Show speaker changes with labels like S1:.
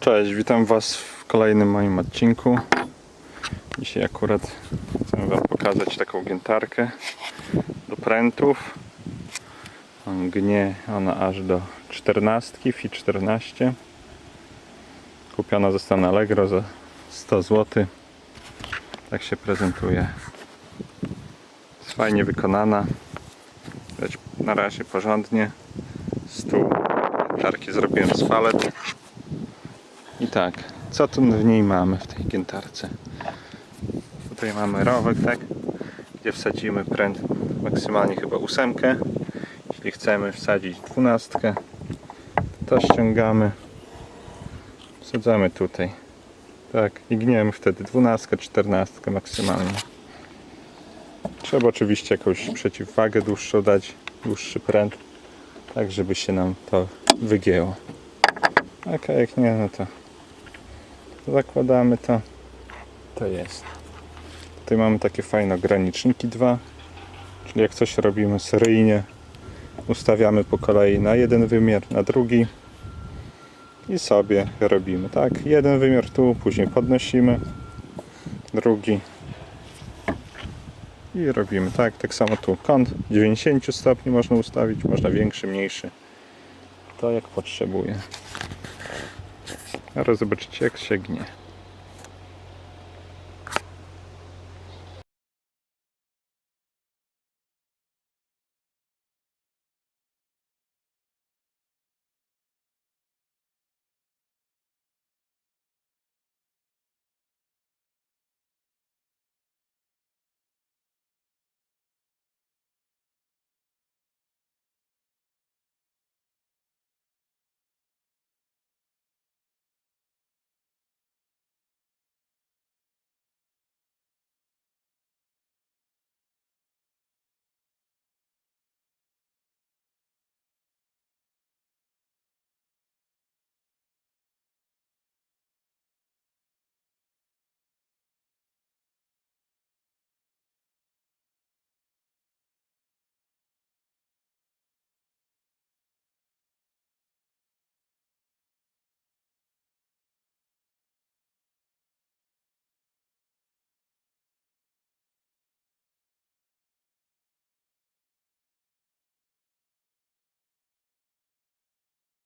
S1: Cześć, witam Was w kolejnym moim odcinku. Dzisiaj akurat chcę Wam pokazać taką giętarkę do prętów. On gnie ona aż do 14, FI 14. Kupiona została na Allegro za 100 zł. Tak się prezentuje. Jest fajnie wykonana. Widać na razie porządnie. Stół giętarki zrobiłem z palet. I tak, co tu w niej mamy w tej giętarce? Tutaj mamy rowek, tak? Gdzie wsadzimy pręt maksymalnie chyba ósemkę. Jeśli chcemy wsadzić dwunastkę, to ściągamy. Wsadzamy tutaj. Tak, i gniemy wtedy dwunastkę, czternastkę maksymalnie. Trzeba oczywiście jakąś przeciwwagę dłuższą dać, dłuższy pręt, tak żeby się nam to wygięło. Ok, jak nie, no to zakładamy to. To jest. Tutaj mamy takie fajne ograniczniki dwa. Czyli jak coś robimy seryjnie, ustawiamy po kolei na jeden wymiar, na drugi i sobie robimy, tak? Jeden wymiar tu, później podnosimy, drugi i robimy, tak? Tak samo tu kąt 90 stopni można ustawić, można większy, mniejszy. To jak potrzebuje. Teraz zobaczycie jak się gnie.